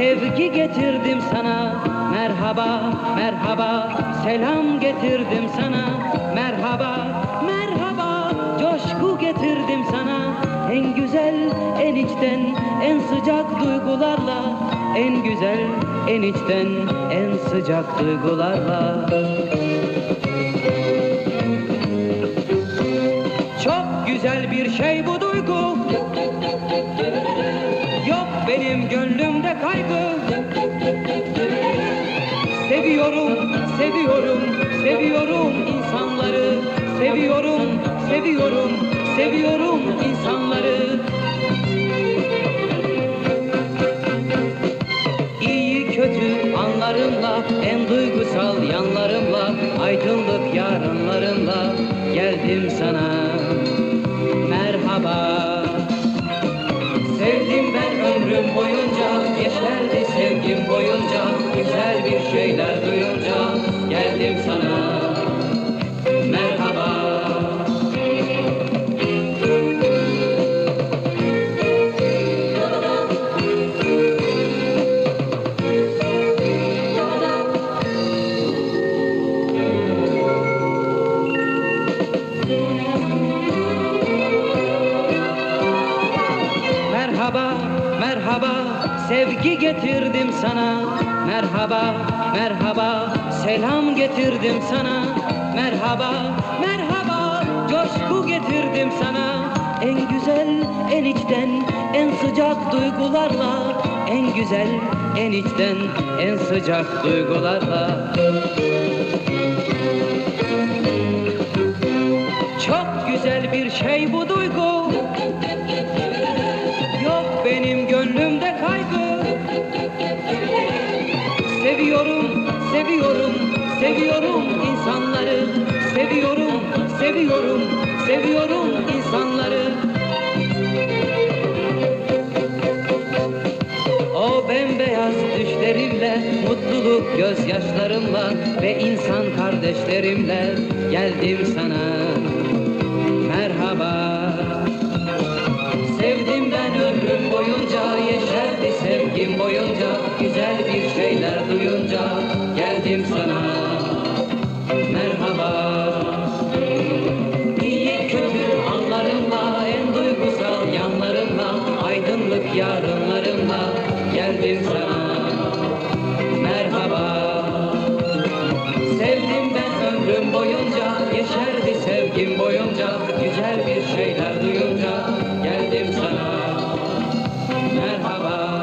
Sevgi getirdim sana. Merhaba, merhaba, selam getirdim sana. Merhaba, en içten, en sıcak duygularla. En güzel, en içten, en sıcak duygularla. Çok güzel bir şey bu duygu. Yok benim gönlümde kaygı Seviyorum, seviyorum, seviyorum insanları Seviyorum, seviyorum, seviyorum insanları en duygusal yanlarımla Aydınlık yarınlarımla geldim sana. Merhaba. Sevdim ben ömrüm boyunca Yeşerdi sevgim boyunca Güzel bir şeyler merhaba, sevgi getirdim sana. Merhaba, merhaba, selam getirdim sana. Merhaba, merhaba, coşku getirdim sana. En güzel, en içten, en sıcak duygularla. En güzel, en içten, en sıcak duygularla. Seviyorum, seviyorum, insanları. Seviyorum, seviyorum, seviyorum insanları. O bembeyaz düşlerimle, mutluluk gözyaşlarımla Ve insan kardeşlerimle geldim sana gün boyunca güzel bir şeyler duyunca geldim sana. Merhaba.